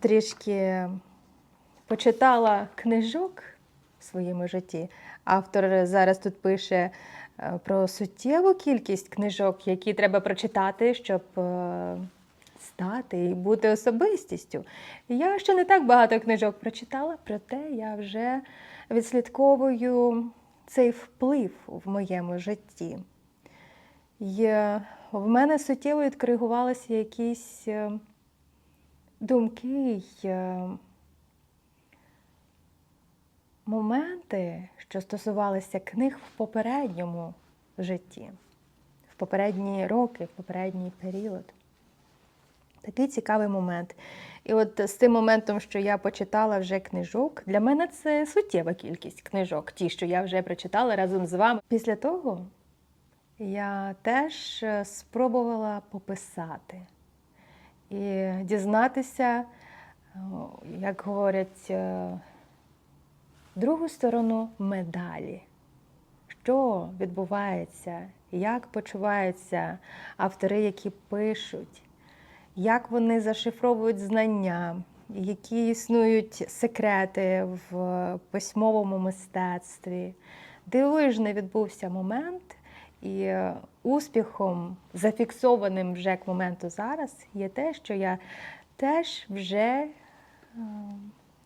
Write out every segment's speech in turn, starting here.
трішки почитала книжок в своєму житті. Автор зараз тут пише е, про суттєву кількість книжок, які треба прочитати, щоб е, стати і бути особистістю. Я ще не так багато книжок прочитала, проте я вже відслідковую цей вплив в моєму житті. І в мене суттєво відкоригувалися якісь е, думки й е, моменти, що стосувалися книг в попередньому житті, в попередні роки, в попередній період. Такий цікавий момент. І от з тим моментом, що я почитала вже книжок, для мене це суттєва кількість книжок, ті, що я вже прочитала разом з вами. Після того я теж е, спробувала пописати і дізнатися, як говорять, е, другу сторону медалі. Що відбувається, як почуваються автори, які пишуть, як вони зашифровують знання, які існують секрети в письмовому мистецтві. Дивовижний відбувся момент, і е, успіхом, зафіксованим вже к моменту зараз, є те, що я теж вже е,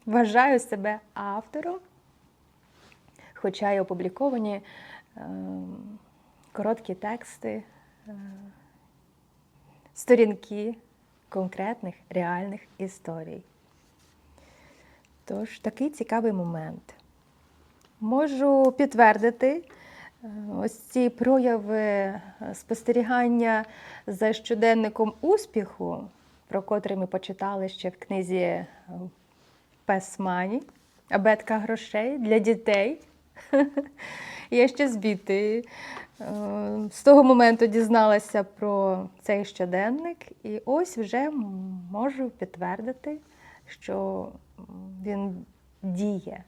вважаю себе автором, хоча й опубліковані е, короткі тексти, сторінки конкретних реальних історій. Тож такий цікавий момент. Можу підтвердити ось ці прояви е, спостерігання за щоденником успіху, про котрий ми почитали ще в книзі е, Пес Мані, абетка грошей для дітей. Я ще звідти е, з того моменту дізналася про цей щоденник, і ось вже можу підтвердити, що він діє